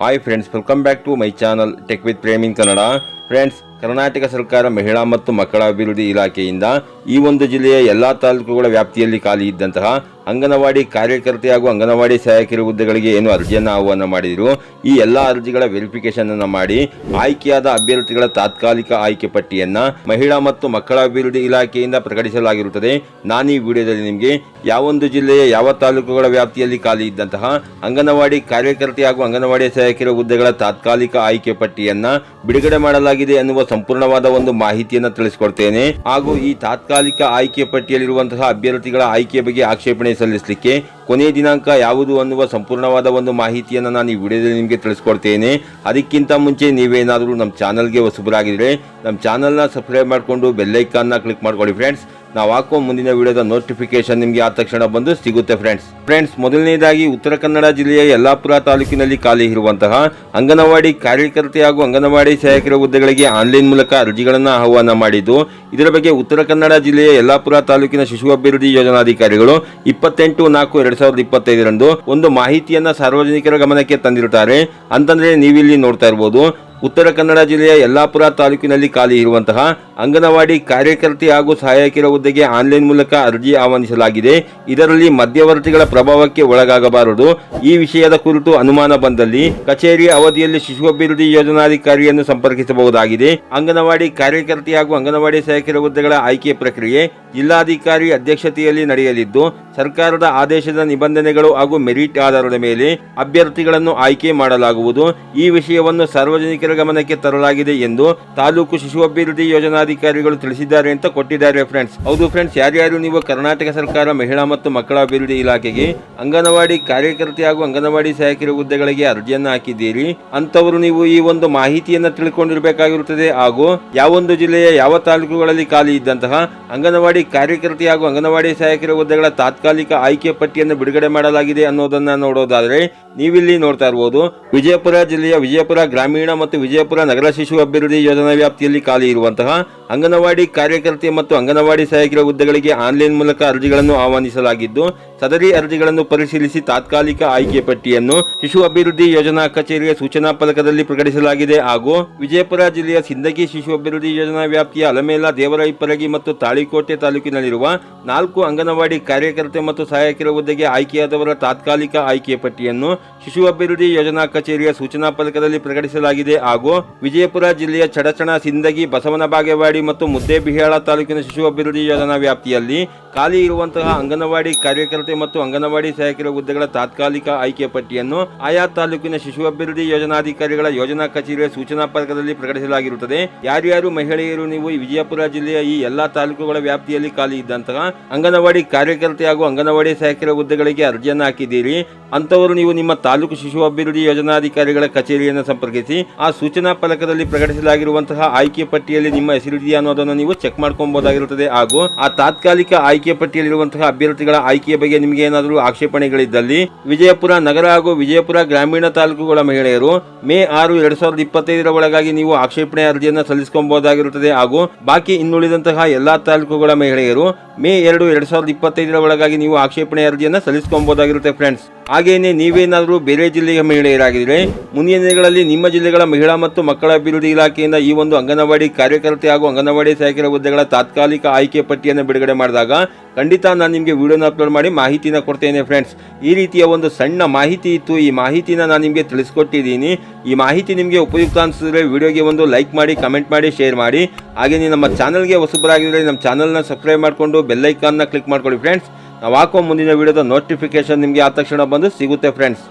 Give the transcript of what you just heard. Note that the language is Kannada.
Hi friends welcome back to my channel tech with ಪ್ರೇಮಿನ್ Kannada friends Karnataka ಸರ್ಕಾರ ಮಹಿಳಾ ಮತ್ತು ಮಕ್ಕಳ ಅಭಿವೃದ್ಧಿ ಇಲಾಖೆಯಿಂದ ಈ ಒಂದು ಜಿಲ್ಲೆಯ ಎಲ್ಲ ತಾಲೂಕುಗಳ ವ್ಯಾಪ್ತಿಯಲ್ಲಿ ಖಾಲಿ ಇದ್ದಂತಹ ಅಂಗನವಾಡಿ ಕಾರ್ಯಕರ್ತೆ ಹಾಗೂ ಅಂಗನವಾಡಿ ಸಹಾಯಕರ ಹುದ್ದೆಗಳಿಗೆ ಏನು ಅರ್ಜಿಯನ್ನು ಆಹ್ವಾನ ಮಾಡಿದರು? ಈ ಎಲ್ಲ ಅರ್ಜಿಗಳ ವೆರಿಫಿಕೇಶನ್ ಅನ್ನು ಮಾಡಿ ಆಯ್ಕೆಯಾದ ಅಭ್ಯರ್ಥಿಗಳ ತಾತ್ಕಾಲಿಕ ಆಯ್ಕೆ ಪಟ್ಟಿಯನ್ನ ಮಹಿಳಾ ಮತ್ತು ಮಕ್ಕಳ ಅಭಿವೃದ್ಧಿ ಇಲಾಖೆಯಿಂದ ಪ್ರಕಟಿಸಲಾಗಿರುತ್ತದೆ. ನಾನು ಈ ವಿಡಿಯೋದಲ್ಲಿ ನಿಮಗೆ ಯಾವೊಂದು ಜಿಲ್ಲೆಯ ಯಾವ ತಾಲೂಕುಗಳ ವ್ಯಾಪ್ತಿಯಲ್ಲಿ ಖಾಲಿ ಇದ್ದಂತಹ ಅಂಗನವಾಡಿ ಕಾರ್ಯಕರ್ತೆ ಹಾಗೂ ಅಂಗನವಾಡಿ ಸಹಾಯಕರ ಹುದ್ದೆಗಳ ತಾತ್ಕಾಲಿಕ ಆಯ್ಕೆ ಪಟ್ಟಿಯನ್ನ ಬಿಡುಗಡೆ ಮಾಡಲಾಗಿದೆ ಎನ್ನುವ ಸಂಪೂರ್ಣವಾದ ಒಂದು ಮಾಹಿತಿಯನ್ನು ತಿಳಿಸಿಕೊಡ್ತೇನೆ. ಹಾಗೂ ಈ ತಾತ್ಕಾಲಿಕ ಆಯ್ಕೆ ಪಟ್ಟಿಯಲ್ಲಿರುವಂತಹ ಅಭ್ಯರ್ಥಿಗಳ ಆಯ್ಕೆ ಬಗ್ಗೆ ಆಕ್ಷೇಪಣೆ ಸಲ್ಲಿಸಲಿಕ್ಕೆ ಕೊನೆಯ ದಿನಾಂಕ ಯಾವುದು ಅನ್ನುವ ಸಂಪೂರ್ಣವಾದ ಒಂದು ಮಾಹಿತಿಯನ್ನು ನಾನು ಈ ವಿಡಿಯೋದಲ್ಲಿ ನಿಮಗೆ ತಿಳಿಸ್ಕೊಡ್ತೇನೆ. ಅದಕ್ಕಿಂತ ಮುಂಚೆ ನೀವೇನಾದರೂ ನಮ್ಮ ಚಾನಲ್ಗೆ ಹೊಸಬರಾಗಿದ್ದರೆ ನಮ್ಮ ಚಾನಲ್ನ ಸಬ್ಸ್ಕ್ರೈಬ್ ಮಾಡಿಕೊಂಡು ಬೆಲ್ಲೈಕಾನ್ನ ಕ್ಲಿಕ್ ಮಾಡ್ಕೊಳ್ಳಿ ಫ್ರೆಂಡ್ಸ್. ನಾವು ಹಾಕೋ ಮುಂದಿನ ವಿಡಿಯೋದ ನೋಟಿಫಿಕೇಶನ್ ನಿಮಗೆ ಆದ ತಕ್ಷಣ ಬಂದು ಸಿಗುತ್ತೆ ಫ್ರೆಂಡ್ಸ್ ಫ್ರೆಂಡ್ಸ್ ಮೊದಲನೇದಾಗಿ ಉತ್ತರ ಕನ್ನಡ ಜಿಲ್ಲೆಯ ಯಲ್ಲಾಪುರ ತಾಲೂಕಿನಲ್ಲಿ ಖಾಲಿ ಇರುವಂತಹ ಅಂಗನವಾಡಿ ಕಾರ್ಯಕರ್ತೆ ಹಾಗೂ ಅಂಗನವಾಡಿ ಸಹಾಯಕರ ಹುದ್ದೆಗಳಿಗೆ ಆನ್ಲೈನ್ ಮೂಲಕ ಅರ್ಜಿಗಳನ್ನು ಆಹ್ವಾನ ಮಾಡಿದ್ದು, ಇದರ ಬಗ್ಗೆ ಉತ್ತರ ಕನ್ನಡ ಜಿಲ್ಲೆಯ ಯಲ್ಲಾಪುರ ತಾಲೂಕಿನ ಶಿಶು ಅಭಿವೃದ್ಧಿ ಯೋಜನಾಧಿಕಾರಿಗಳು ಇಪ್ಪತ್ತೆಂಟು ನಾಲ್ಕು ಎರಡ್ ಸಾವಿರದ ಇಪ್ಪತ್ತೈದರಂದು ಒಂದು ಮಾಹಿತಿಯನ್ನ ಸಾರ್ವಜನಿಕರ ಗಮನಕ್ಕೆ ತಂದಿರುತ್ತಾರೆ. ಅಂತಂದ್ರೆ ನೀವಿಲ್ಲಿ ನೋಡ್ತಾ ಇರ್ಬೋದು ಉತ್ತರ ಕನ್ನಡ ಜಿಲ್ಲೆಯ ಯಲ್ಲಾಪುರ ತಾಲೂಕಿನಲ್ಲಿ ಖಾಲಿ ಇರುವಂತಹ ಅಂಗನವಾಡಿ ಕಾರ್ಯಕರ್ತೆ ಹಾಗೂ ಸಹಾಯಕಿಯರ ಹುದ್ದೆಗೆ ಆನ್ಲೈನ್ ಮೂಲಕ ಅರ್ಜಿ ಆಹ್ವಾನಿಸಲಾಗಿದೆ. ಇದರಲ್ಲಿ ಮಧ್ಯವರ್ತಿಗಳ ಪ್ರಭಾವಕ್ಕೆ ಒಳಗಾಗಬಾರದು. ಈ ವಿಷಯದ ಕುರಿತು ಅನುಮಾನ ಬಂದಲ್ಲಿ ಕಚೇರಿಯ ಅವಧಿಯಲ್ಲಿ ಶಿಶು ಅಭಿವೃದ್ಧಿ ಯೋಜನಾಧಿಕಾರಿಯನ್ನು ಸಂಪರ್ಕಿಸಬಹುದಾಗಿದೆ. ಅಂಗನವಾಡಿ ಕಾರ್ಯಕರ್ತೆ ಹಾಗೂ ಅಂಗನವಾಡಿ ಸಹಾಯಕಿಯರ ಹುದ್ದೆಗಳ ಆಯ್ಕೆ ಪ್ರಕ್ರಿಯೆ ಜಿಲ್ಲಾಧಿಕಾರಿ ಅಧ್ಯಕ್ಷತೆಯಲ್ಲಿ ನಡೆಯಲಿದ್ದು, ಸರ್ಕಾರದ ಆದೇಶದ ನಿಬಂಧನೆಗಳು ಹಾಗೂ ಮೆರಿಟ್ ಆಧಾರದ ಮೇಲೆ ಅಭ್ಯರ್ಥಿಗಳನ್ನು ಆಯ್ಕೆ ಮಾಡಲಾಗುವುದು. ಈ ವಿಷಯವನ್ನು ಸಾರ್ವಜನಿಕರ ಗಮನಕ್ಕೆ ತರಲಾಗಿದೆ ಎಂದು ತಾಲೂಕು ಶಿಶು ಅಭಿವೃದ್ಧಿ ಯೋಜನಾಧಿಕಾರಿಗಳು ತಿಳಿಸಿದ್ದಾರೆ ಅಂತ ಕೊಟ್ಟಿದ್ದಾರೆ ಫ್ರೆಂಡ್ಸ್ ಹೌದು ಫ್ರೆಂಡ್ಸ್ ಯಾರ್ಯಾರು ನೀವು ಕರ್ನಾಟಕ ಸರ್ಕಾರ ಮಹಿಳಾ ಮತ್ತು ಮಕ್ಕಳ ಅಭಿವೃದ್ಧಿ ಇಲಾಖೆಗೆ ಅಂಗನವಾಡಿ ಕಾರ್ಯಕರ್ತೆ ಹಾಗೂ ಅಂಗನವಾಡಿ ಸಹಾಯಕರ ಹುದ್ದೆಗಳಿಗೆ ಅರ್ಜಿಯನ್ನು ಹಾಕಿದ್ದೀರಿ ಅಂತವರು ನೀವು ಈ ಒಂದು ಮಾಹಿತಿಯನ್ನು ತಿಳ್ಕೊಂಡಿರಬೇಕಾಗಿರುತ್ತದೆ ಹಾಗೂ ಯಾವೊಂದು ಜಿಲ್ಲೆಯ ಯಾವ ತಾಲೂಕುಗಳಲ್ಲಿ ಖಾಲಿ ಇದ್ದಂತಹ ಅಂಗನವಾಡಿ ಕಾರ್ಯಕರ್ತೆ ಹಾಗೂ ಅಂಗನವಾಡಿ ಸಹಾಯಕರ ಹುದ್ದೆಗಳ ತಾತ್ಕಾಲಿಕ ಆಯ್ಕೆ ಪಟ್ಟಿಯನ್ನು ಬಿಡುಗಡೆ ಮಾಡಲಾಗಿದೆ ಅನ್ನೋದನ್ನ ನೋಡೋದಾದ್ರೆ ನೀವಿಲ್ಲಿ ನೋಡ್ತಾ ಇರ್ಬೋದು. ವಿಜಯಪುರ ಜಿಲ್ಲೆಯ ವಿಜಯಪುರ ಗ್ರಾಮೀಣ ಮತ್ತು ವಿಜಯಪುರ ನಗರ ಶಿಶು ಅಭಿವೃದ್ಧಿ ಯೋಜನಾ ವ್ಯಾಪ್ತಿಯಲ್ಲಿ ಖಾಲಿ ಇರುವಂತಹ ಅಂಗನವಾಡಿ ಕಾರ್ಯಕರ್ತೆ ಮತ್ತು ಅಂಗನವಾಡಿ ಸಹಾಯಕರ ಹುದ್ದೆಗಳಿಗೆ ಆನ್ಲೈನ್ ಮೂಲಕ ಅರ್ಜಿಗಳನ್ನು ಆಹ್ವಾನಿಸಲಾಗಿದ್ದು, ಸದರಿ ಅರ್ಜಿಗಳನ್ನು ಪರಿಶೀಲಿಸಿ ತಾತ್ಕಾಲಿಕ ಆಯ್ಕೆ ಪಟ್ಟಿಯನ್ನು ಶಿಶು ಅಭಿವೃದ್ಧಿ ಯೋಜನಾ ಕಚೇರಿಯ ಸೂಚನಾ ಫಲಕದಲ್ಲಿ ಪ್ರಕಟಿಸಲಾಗಿದೆ ಹಾಗೂ ವಿಜಯಪುರ ಜಿಲ್ಲೆಯ ಸಿಂದಗಿ ಶಿಶು ಅಭಿವೃದ್ಧಿ ಯೋಜನಾ ವ್ಯಾಪ್ತಿಯ ಅಲಮೇಲ ದೇವರಾಯಿಪರಗಿ ಮತ್ತು ತಾಳಿಕೋಟೆ ತಾಲೂಕಿನಲ್ಲಿರುವ ನಾಲ್ಕು ಅಂಗನವಾಡಿ ಕಾರ್ಯಕರ್ತೆ ಮತ್ತು ಸಹಾಯಕರ ಹುದ್ದೆಗೆ ಆಯ್ಕೆಯಾದವರ ತಾತ್ಕಾಲಿಕ ಆಯ್ಕೆ ಪಟ್ಟಿಯನ್ನು ಶಿಶು ಅಭಿವೃದ್ಧಿ ಯೋಜನಾ ಕಚೇರಿಯ ಸೂಚನಾ ಫಲಕದಲ್ಲಿ ಪ್ರಕಟಿಸಲಾಗಿದೆ ಹಾಗೂ ವಿಜಯಪುರ ಜಿಲ್ಲೆಯ ಚಡಚಣ, ಸಿಂದಗಿ, ಬಸವನ ಬಾಗೇವಾಡಿ ಮತ್ತು ಮುದ್ದೇಬಿಹಾಳ ತಾಲೂಕಿನ ಶಿಶು ಅಭಿವೃದ್ಧಿ ಯೋಜನಾ ವ್ಯಾಪ್ತಿಯಲ್ಲಿ ಖಾಲಿ ಇರುವಂತಹ ಅಂಗನವಾಡಿ ಕಾರ್ಯಕರ್ತೆ ಮತ್ತು ಅಂಗನವಾಡಿ ಸಹಾಯಕರ ಹುದ್ದೆಗಳ ತಾತ್ಕಾಲಿಕ ಆಯ್ಕೆ ಪಟ್ಟಿಯನ್ನು ಆಯಾ ತಾಲೂಕಿನ ಶಿಶು ಅಭಿವೃದ್ಧಿ ಯೋಜನಾಧಿಕಾರಿಗಳ ಯೋಜನಾ ಕಚೇರಿಯ ಸೂಚನಾ ಫಲಕದಲ್ಲಿ ಪ್ರಕಟಿಸಲಾಗಿರುತ್ತದೆ. ಯಾರ್ಯಾರು ಮಹಿಳೆಯರು, ನೀವು ವಿಜಯಪುರ ಜಿಲ್ಲೆಯ ಈ ಎಲ್ಲಾ ತಾಲೂಕುಗಳ ವ್ಯಾಪ್ತಿಯಲ್ಲಿ ಖಾಲಿ ಇದ್ದಂತಹ ಅಂಗನವಾಡಿ ಕಾರ್ಯಕರ್ತೆ ಹಾಗೂ ಅಂಗನವಾಡಿ ಸಹಾಯಕರ ಹುದ್ದೆಗಳಿಗೆ ಅರ್ಜಿಯನ್ನು ಹಾಕಿದ್ದೀರಿ. ಅಂತವರು ನೀವು ನಿಮ್ಮ ತಾಲೂಕು ಶಿಶು ಅಭಿವೃದ್ಧಿ ಯೋಜನಾಧಿಕಾರಿಗಳ ಕಚೇರಿಯನ್ನು ಸಂಪರ್ಕಿಸಿ, ಆ ಸೂಚನಾ ಫಲಕದಲ್ಲಿ ಪ್ರಕಟಿಸಲಾಗಿರುವಂತಹ ಆಯ್ಕೆ ಪಟ್ಟಿಯಲ್ಲಿ ನಿಮ್ಮ ಹೆಸರಿದೆಯಾ ಅನ್ನೋದನ್ನು ನೀವು ಚೆಕ್ ಮಾಡ್ಕೊಬಹುದಾಗಿರುತ್ತದೆ ಹಾಗೂ ಆ ತಾತ್ಕಾಲಿಕ ಆಯ್ಕೆ ಪಟ್ಟಿಯಲ್ಲಿರುವಂತಹ ಅಭ್ಯರ್ಥಿಗಳ ಆಯ್ಕೆಯ ಬಗ್ಗೆ ನಿಮಗೆ ಏನಾದರೂ ಆಕ್ಷೇಪಣೆಗಳಿದ್ದಲ್ಲಿ, ವಿಜಯಪುರ ನಗರ ಹಾಗೂ ವಿಜಯಪುರ ಗ್ರಾಮೀಣ ತಾಲೂಕುಗಳ ಮಹಿಳೆಯರು ಮೇ ಆರು ಎರಡ್ ಸಾವಿರದ ಇಪ್ಪತ್ತೈದರ ಒಳಗಾಗಿ ನೀವು ಆಕ್ಷೇಪಣೆ ಅರ್ಜಿಯನ್ನು ಸಲ್ಲಿಸಿಕೊಂಬಹುದಾಗಿರುತ್ತದೆ ಹಾಗೂ ಬಾಕಿ ಇನ್ನುಳಿದಂತಹ ಎಲ್ಲಾ ತಾಲೂಕುಗಳ ಮಹಿಳೆಯರು ಮೇ ಎರಡು ಎರಡ್ ಸಾವಿರದ ಇಪ್ಪತ್ತೈದರ ಒಳಗಾಗಿ ನೀವು ಆಕ್ಷೇಪಣೆ ಅರ್ಜಿಯನ್ನು ಸಲ್ಲಿಸಿಕೊಂಬಹುದಾಗಿರುತ್ತೆ ಫ್ರೆಂಡ್ಸ್ ಹಾಗೇನೆ ನೀವೇನಾದರೂ ಬೇರೆ ಜಿಲ್ಲೆಯ ಮಹಿಳೆಯರಾಗಿದ್ದರೆ ಮುಂದಿನ ದಿನಗಳಲ್ಲಿ ನಿಮ್ಮ ಜಿಲ್ಲೆಗಳ ಮಹಿಳಾ ಮತ್ತು ಮಕ್ಕಳ ಅಭಿವೃದ್ಧಿ ಇಲಾಖೆಯಿಂದ ಈ ಒಂದು ಅಂಗನವಾಡಿ ಕಾರ್ಯಕರ್ತೆ ಹಾಗೂ ಅಂಗನವಾಡಿ ಸಹಾಯಕರ ಹುದ್ದೆಗಳ ತಾತ್ಕಾಲಿಕ ಆಯ್ಕೆ ಪಟ್ಟಿಯನ್ನು ಬಿಡುಗಡೆ ಮಾಡಿದಾಗ ಖಂಡಿತ ನಾನು ನಿಮಗೆ ವಿಡಿಯೋನ ಅಪ್ಲೋಡ್ ಮಾಡಿ ಮಾಹಿತಿನ ಕೊಡ್ತೇನೆ ಫ್ರೆಂಡ್ಸ್ ಈ ರೀತಿಯ ಒಂದು ಸಣ್ಣ ಮಾಹಿತಿ ಇತ್ತು. ಈ ಮಾಹಿತಿನ ನಾನು ನಿಮಗೆ ತಿಳಿಸ್ಕೊಟ್ಟಿದ್ದೀನಿ. ಈ ಮಾಹಿತಿ ನಿಮಗೆ ಉಪಯುಕ್ತ ಅನಿಸಿದ್ರೆ ವಿಡಿಯೋಗೆ ಒಂದು ಲೈಕ್ ಮಾಡಿ, ಕಮೆಂಟ್ ಮಾಡಿ, ಶೇರ್ ಮಾಡಿ. ಹಾಗೆ ನಮ್ಮ ಚಾನಲ್ಗೆ ಹೊಸಬರಾಗಿದ್ದರೆ ನಮ್ಮ ಚಾನಲ್ನ ಸಬ್ಸ್ಕ್ರೈಬ್ ಮಾಡಿಕೊಂಡು ಬೆಲ್ಲೈಕಾನ್ನ ಕ್ಲಿಕ್ ಮಾಡ್ಕೊಳ್ಳಿ ಫ್ರೆಂಡ್ಸ್ ನಾವು ಹಾಕೋ ಮುಂದಿನ ವಿಡಿಯೋದ ನೋಟಿಫಿಕೇಶನ್ ನಿಮಗೆ ಆದ ತಕ್ಷಣ ಬಂದು ಸಿಗುತ್ತೆ ಫ್ರೆಂಡ್ಸ್